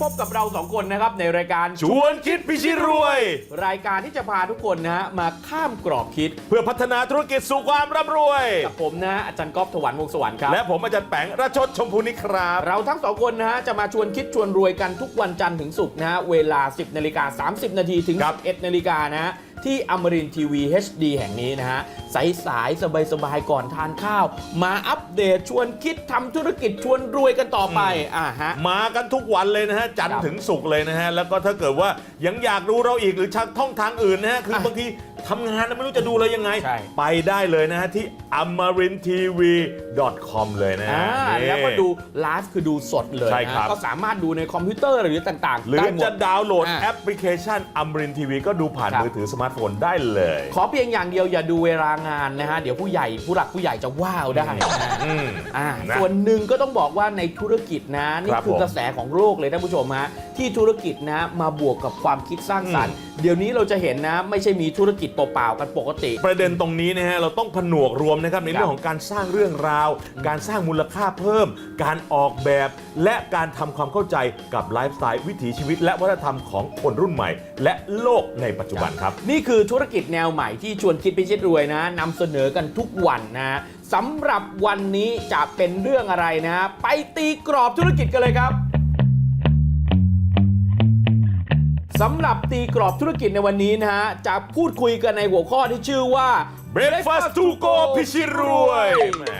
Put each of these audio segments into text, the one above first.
พบกับเราสองคนนะครับในรายการชวนคิดพิชิตรวย รายการที่จะพาทุกคนนะฮะมาข้ามกรอบคิดเพื่อพัฒนาธุรกิจสู่ความร่ำรวย กับผมนะฮะอาจารย์ก๊อฟถวันวงศ์สวรรค์ครับ และผมอาจารย์แปงราชดชมพูนิครับ เราทั้งสองคนนะฮะจะมาชวนคิดชวนรวยกันทุกวันจันทร์ถึงศุกร์นะฮะเวลา 10นาฬิกา30 นาทีถึง ครับ 11นาฬิกานะฮะ ที่อมรินทีวี HD แห่งนี้นะฮะสายสายสบายสบายๆก่อนทานข้าว มาอัปเดตชวนคิดทำธุรกิจชวนรวยกันต่อไปอ่าฮะมากันทุกวันเลยนะฮะจันทครัร์บถึงศุกร์เลยนะฮะแล้วก็ถ้าเกิดว่ายังอยากดูเราอีกหรือชักท่องทางอื่นนะฮะคืออะบางทีทำงานแล้วไม่รู้จะดูเรายังไงใช่ไปได้เลยนะฮะ ที่ amarintv.com เลยนะอ่าฮะนี่แล้วก็ดูไลฟ์คือดูสดเลยใช่นะครับก็สามารถดูในคอมพิวเตอร์หรือต่างๆ หรือได้หมจะดดาวน์โหลดอะแอปพลิเคชัน Amarin TV ก็ดูผ่านครับมือถือสมาร์ทโฟนได้เลย ขอเพียงอย่างเดียวอย่าดูเวลางานนะฮะ เดี๋ยวผู้ใหญ่ผู้หลักผู้ใหญ่จะว้าวได้นะฮะอืมอ่านะส่วนหนึ่งก็ต้องบอกว่าในธุรกิจนะนี่ครับคือผมกระแสของโลกเลยท่านผู้ชมฮะที่ธุรกิจนะมาบวกกับความคิดสร้างสรรค์ เดี๋ยวนี้เราจะเห็นนะ ไม่ใช่มีธุรกิจเปล่าๆกันปกติ ประเด็นตรงนี้นะฮะเราต้องผนวกรวมนะครับในครับเรื่องของการสร้างเรื่องราว การสร้างมูลค่าเพิ่ม การออกแบบ และการทำความเข้าใจกับไลฟ์สไตล์วิถีชีวิต และวัฒนธรรมของคนรุ่นใหม่ และโลกในปัจจุบันครับ นี่คือธุรกิจแนวใหม่ที่ชวนคิดพิชิตรวยนะนำเสนอกันทุกวันนะสำหรับวันนี้จะเป็นเรื่องอะไรนะ ไปตีกรอบธุรกิจกันเลยครับสำหรับตีกรอบธุรกิจในวันนี้นะฮะ จะพูดคุยกันในหัวข้อที่ชื่อว่า Breakfast to go พิชิตรวย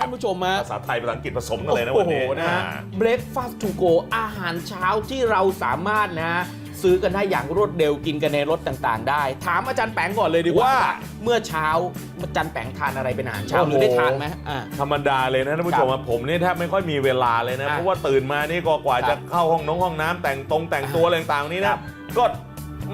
ท่านผู้ชมฮะภาษาไทยภาษาอังกฤษผสมกันเลยนะโอ้วันโหนี้นะฮะอ่า breakfast to go อาหารเช้าที่เราสามารถนะ ซื้อกันได้อย่างรวดเร็วกินกันในรถต่างๆ ได้ ถามอาจารย์แปงก่อนเลยดีกว่า ว่าเมื่อเช้าอาจารย์แปงทานอะไรเป็นอาหารเช้าโอ้หโห รือได้ทานไหมอ่า ธรรมดาเลยนะท่านผู้ชมครัอะบผมนี่แทบไม่ค่อยมีเวลาเลยนะ อะเพราะว่าตื่นมานี่ก็กว่าครัจะบเข้าห้องน้องห้องน้ำแต่งตรงแต่งตัวอะไรต่างๆนี้ครันะบ ก็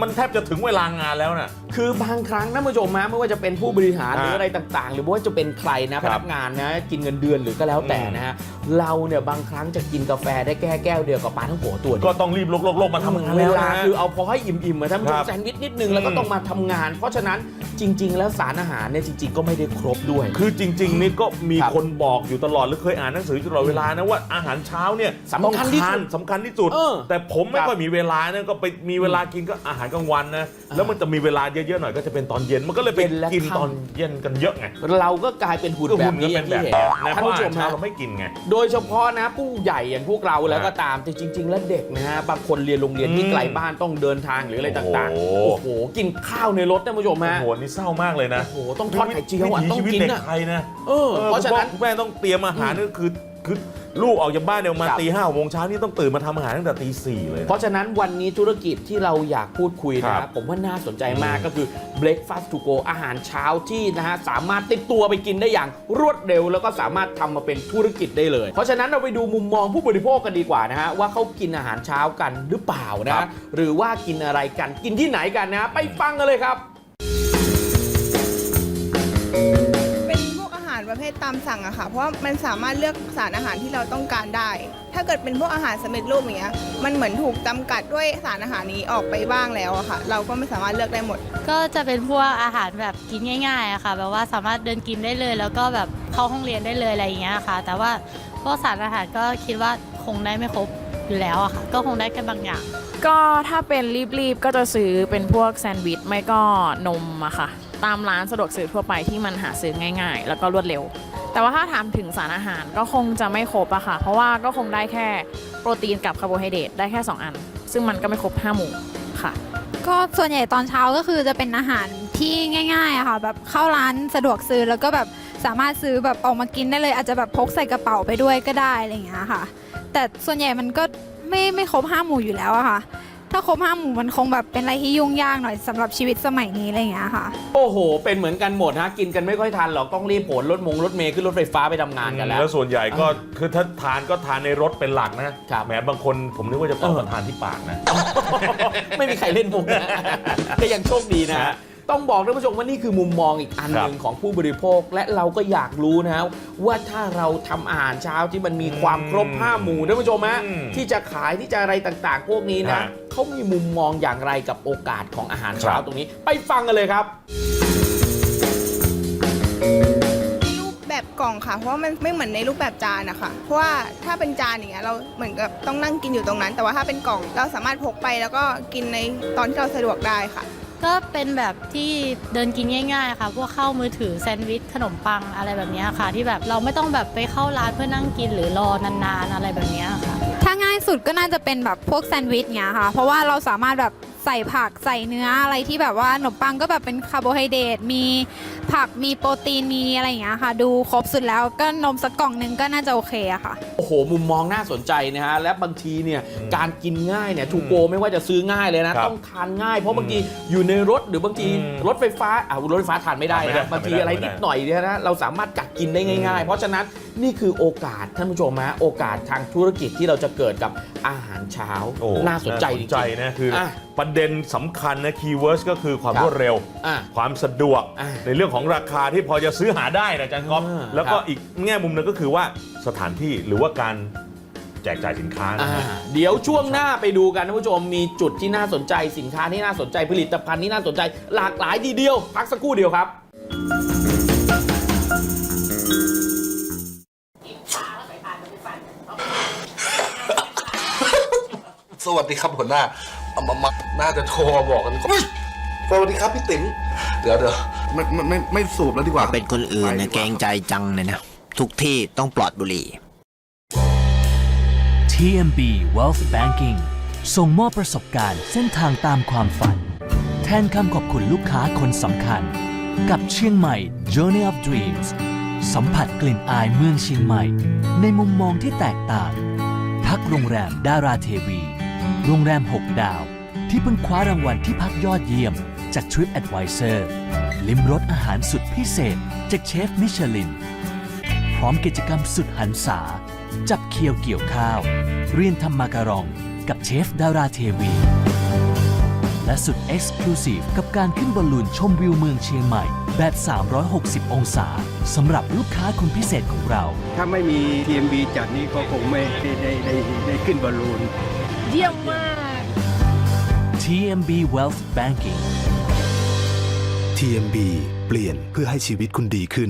มันแทบจะถึงเวลางานแล้วน่ะ คือบางครั้งท่านผู้ชมนะไม่ว่าจะเป็นผู้บริหารหอ่ารืออะไรต่างๆ หรือว่าจะเป็นใครนะคพรับนักงานนะกินเงินเดือนหรือก็แล้วแต่อืมนะฮะเราเนี่ยบางครั้งจะกินกาแฟได้แก้แก้วเดียวกับปลาทั้งโขตัวเดียวก็ต้องรีบลกๆๆมาทำงานเวแล้วลานะคือเอาพอให้อิ่มๆมาท่านผู้ชครัมบแซนด์วิชนิดนึงแล้วก็อืมต้องมาทำงาน เพราะฉะนั้นจริง ๆ แล้วสารอาหารเนี่ยจริง ๆ ก็ไม่ได้ครบด้วย คือจริง ๆ นี่ก็มีครับคนบอกอยู่ตลอดหรือเคยอ่านหนังสืออยู่ตลอดเวลานะว่าอาหารเช้าเนี่ยสำคัญที่สุดต้องทานสำคัญที่สุดเออแต่ผมไม่ครับค่อยมีเวลานะก็ไปมีเวลากินก็อาหารกลางวันนะแล้วมันจะมีเวลาเยอะๆหน่อยก็จะเป็นตอนเย็นมันก็เลยไปเย็นและกินค่ำ ตอนเย็นกันเยอะไงเราก็กลายเป็นหุ่นก็แบหุ่บนก็นี้อเป็ย่านงแบที่บเห็นเนี้ยนะท่านเพราะผู้ชอามหารเช้าฮะ เราไม่กินไง โดยเฉพาะนะผู้ใหญ่อย่างพวกเราแล้วก็ตามแต่จริง ๆ แล้วเด็กนะฮะบางคนเรียนโรงเรียนที่อืมไกลบ้านต้องเดินทางหรืออะไรต่างโอ้ๆโหโอ้โห กินข้าวในรถท่านผู้ชมโอ้ฮะโหนี่เศร้ามากเลยนะ โอ้โหต้องทอดไข่เจียวอะวิถีต้องชีวิตกินเด็กอะไทยนะเออเพราะฉะนั้น คุณพ่อคุณแม่ต้องเตรียมอาหารนี่คือคือ ลูกออกจากบ้านเนี่ยประมาณครับ ตีห้าโมงเช้านี่ต้องตื่นมาทำอาหารตั้งแต่ตีสี่เลยนะเพราะฉะนั้นวันนี้ธุรกิจที่เราอยากพูดคุยนะคครัรับบผมว่าน่าสนใจมากก็คือ breakfast to go อาหารเช้าที่นะฮะสามารถติดตัวไปกินได้อย่างรวดเร็ว แล้วก็สามารถทำมาเป็นธุรกิจได้เลย เพราะฉะนั้นเราไปดูมุมมองผู้บริโภคกันดีกว่านะฮะว่าเขากินอาหารเช้ากันหรือเปล่าครันะบหรือว่ากินอะไรกันกินที่ไหนกันนะ ไปฟังกันเลยครับ ประเภทตามสั่งอะค่ะ เพราะว่ามันสามารถเลือกสารอาหารที่เราต้องการได้ ถ้าเกิดเป็นพวกอาหารสำเร็จรูปอย่างเงี้ย มันเหมือนถูกจำกัดด้วยสารอาหารนี้ออกไปบ้างแล้วอะค่ะ เราก็ไม่สามารถเลือกได้หมด ก็จะเป็นพวกอาหารแบบกินง่ายๆอะค่ะ แบบว่าสามารถเดินกินได้เลย แล้วก็แบบเข้าห้องเรียนได้เลยอะไรอย่างเงี้ยค่ะ แต่ว่าพวกสารอาหารก็คิดว่าคงได้ไม่ครบอยู่แล้วอะค่ะ ก็คงได้แค่บางอย่าง ก็ถ้าเป็นรีบๆก็จะซื้อเป็นพวกแซนด์วิชไม่ก็นมอะค่ะ ตามร้านสะดวกซื้อทั่วไปที่มันหาซื้อง่าย ๆ แล้วก็รวดเร็ว แต่ว่าถ้าถามถึงสารอาหารก็คงจะไม่ครบอะค่ะ เพราะว่าก็คงได้แค่โปรตีนกับคาร์โบไฮเดรตได้แค่ 2 อัน ซึ่งมันก็ไม่ครบ 5 หมู่ค่ะ ก็ส่วนใหญ่ตอนเช้าก็คือจะเป็นอาหารที่ง่ายๆอะค่ะแบบเข้าร้านสะดวกซื้อแล้วก็แบบสามารถซื้อแบบออกมากินได้เลย อาจจะแบบพกใส่กระเป๋าไปด้วยก็ได้อะไรอย่างเงี้ยค่ะ แต่ส่วนใหญ่มันก็ไม่ไม่ครบห้าหมู่อยู่แล้วอะค่ะ ถ้าครบห้าหมู่มันคงแบบเป็นอะไรที่ยุ่งยากหน่อยสำหรับชีวิตสมัยนี้อะไรอย่างเงี้ยค่ะ โอ้โห เป็นเหมือนกันหมดฮะ กินกันไม่ค่อยทันหรอก ต้องรีบโผลรถมงรถเมย์ขึ้นรถไฟฟ้าไปทำงานกันแล้ว แล้วส่วนใหญ่ก็อ่าคือถ้าทานก็ทานในรถเป็นหลักนะครับแหมบางคนผมนึกว่าจะต้องเออ มาทานที่ปากนะ ไม่มีใครเล่นมุกนะ ก็ยังโชคดีนะฮะ ต้องบอกท่านผู้ชมว่านี่คือมุมมองอีกอันหนึ่งของผู้บริโภค และเราก็อยากรู้นะว่าถ้าเราทำอาหารเช้าที่มันมีความครบห้าหมู่ท่านผู้ชมฮะอืมที่จะขายที่จะอะไรต่างๆ พวกนี้นะฮะ เขามีมุมมองอย่างไรกับโอกาสของอาหารเช้าครับตรงนี้ ไปฟังกันเลยครับรูปแบบกล่องค่ะ เพราะว่ามันไม่เหมือนในรูปแบบจานนะคะเพราะว่าถ้าเป็นจานอย่างเงี้ยเราเหมือนกับต้องนั่งกินอยู่ตรงนั้น แต่ว่าถ้าเป็นกล่องเราสามารถพกไปแล้วก็กินในตอนที่เราสะดวกได้ค่ะ ก็เป็นแบบที่เดินกินง่าย ๆ ค่ะ พวกข้าวมือถือแซนด์วิชขนมปังอะไรแบบเนี้ยค่ะ ที่แบบเราไม่ต้องแบบไปเข้าร้านเพื่อนั่งกินหรือรอนานๆอะไรแบบเนี้ยค่ะ ถ้าง่ายสุดก็น่าจะเป็นแบบพวกแซนด์วิชเงี้ยค่ะ เพราะว่าเราสามารถแบบใส่ผักใส่เนื้ออะไรที่แบบว่าขนมปังก็แบบเป็นคาร์โบไฮเดรตมีผักมีโปรตีนมีอะไรอย่างเงี้ยค่ะ ดูครบสุดแล้วก็นมสักกล่องหนึงก็น่าจะโอเคอะค่ะ โอ้โห มุมมองน่าสนใจนะฮะ และบางทีเนี่ยการกินง่ายเนี่ยทูโกไม่ว่าจะซื้อง่ายเลยนะ ครับต้องทานง่าย เพราะบางทีอยู่ในรถหรือบางทีอืมรถไฟฟ้าอ่ารถไฟฟ้าทานไม่ได้ทานไม่ได้นะบางทีทานไม่ได้อะไรนิดหน่อยเนี่ยนะเราสามารถกัดกินได้ง่าย ๆ เพราะฉะนั้น นี่คือโอกาสท่านผู้ชมฮะโอกาสทางธุรกิจที่เราจะเกิดกับอาหารเช้า โอ้น่าสนใจจริงใจนะคือออะประเด็นสำคัญนะคีย์เวิร์ดก็คือความครับรวดเร็ว อะความสะดวก อะในเรื่องของราคาที่พอจะซื้อหาได้นะอาจารย์ก๊อฟอ่าแล้วก็ครับ อีกแง่มุมหนึงก็คือว่าสถานที่หรือว่าการแจกจ่ายสินค้านะอ่าฮะเดี๋ยวช่วงหน้าไปดูกันท่านผู้ชมมีจุดที่น่าสนใจสินค้าที่น่าสนใจผลิตภัณฑ์ที่น่าสนใจ หลากหลายทีเดียว พักสักครู่เดียวครับ สวัสดีครับหัวหน้าเอามามาน่าจะโทรมาบอกกันก่อนสวัสดีครับพี่ติ๋มเดี๋ยวเดี๋ยวไม่ไม่ไม่ไม่สูบแล้วดีกว่าเป็นคนอื่นไปนะดีว่าเกรงใจจังเลยนะ ทุกที่ต้องปลอดบุหรี่ TMB Wealth Banking ส่งมอบประสบการณ์เส้นทางตามความฝัน แทนคำขอบคุณลูกค้าคนสำคัญ กับเชียงใหม่ Journey of Dreams สัมผัสกลิ่นอายเมืองเชียงใหม่ ในมุมมองที่แตกต่าง พักโรงแรมดาราเทวี โรงแรม 6 ดาว ที่เพิ่งคว้ารางวัลที่พักยอดเยี่ยมจาก Trip Advisor ลิมรสอาหารสุดพิเศษจากเชฟมิชลิน พร้อมกิจกรรมสุดหันษา จับเคียวเกี่ยวข้าว เรียนทำมาการองกับเชฟดาราเทวี และสุด Exclusive กับการขึ้นบอลลูนชมวิวเมืองเชียงใหม่ แบบ 360 องศาสำหรับลูกค้าคนพิเศษของเรา ถ้าไม่มี TMB จัดนี้ก็คงไม่ได้ได้ได้ขึ้นบอลลูน เยี่ยมมาก TMB Wealth Banking TMB เปลี่ยนเพื่อให้ชีวิตคุณดีขึ้น